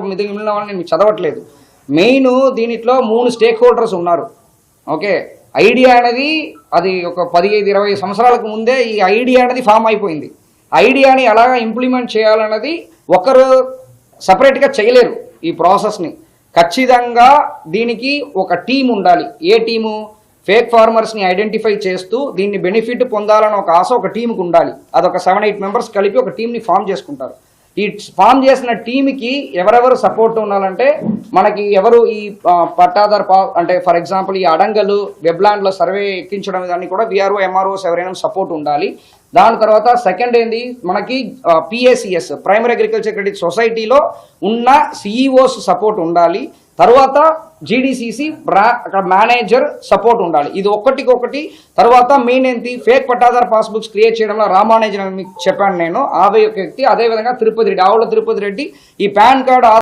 మిగిలిన వాళ్ళని నేను చదవట్లేదు. మెయిన్ దీనిట్లో మూడు స్టేక్ హోల్డర్స్ ఉన్నారు. ఓకే? ఐడియా అనేది అది ఒక పదిహేను ఇరవై సంవత్సరాలకు ముందే ఈ ఐడియా అనేది ఫామ్ అయిపోయింది. ఐడియాని ఎలాగ ఇంప్లిమెంట్ చేయాలన్నది ఒకరు సపరేట్గా చేయలేరు ఈ ప్రాసెస్ని. ఖచ్చితంగా దీనికి ఒక టీం ఉండాలి. ఏ టీము? ఫేక్ ఫార్మర్స్ని ఐడెంటిఫై చేస్తూ దీన్ని బెనిఫిట్ పొందాలని ఒక ఆశ ఒక టీంకి ఉండాలి. అదొక సెవెన్ ఎయిట్ మెంబర్స్ కలిపి ఒక టీంని ఫామ్ చేసుకుంటారు. ఈ ఫామ్ చేసిన టీంకి ఎవరెవరు సపోర్ట్ ఉండాలంటే మనకి ఎవరు ఈ పట్టాదార్ పా అంటే ఫర్ ఎగ్జాంపుల్ ఈ అడంగలు వెబ్లాండ్లో సర్వే ఎక్కించడం ఇవన్నీ కూడా విఆర్ఓ ఎంఆర్ఓస్ ఎవరైనా సపోర్ట్ ఉండాలి. దాని తర్వాత సెకండ్ ఏంది మనకి పిఏసిఎస్ ప్రైమరీ అగ్రికల్చర్ క్రెడిట్ సొసైటీలో ఉన్న సిఈఓస్ సపోర్ట్ ఉండాలి. తర్వాత జీడీసీసీ బ్రా అక్కడ మేనేజర్ సపోర్ట్ ఉండాలి. ఇది ఒకటికొకటి తర్వాత మెయిన్ ఏంటి? ఫేక్ పట్టాదార్ పాస్బుక్స్ క్రియేట్ చేయడంలో రామానుజన్ అని మీకు చెప్పాను నేను. ఆ వ్యక్తి అదేవిధంగా తిరుపతి రెడ్డి ఆవుల తిరుపతి రెడ్డి ఈ పాన్ కార్డు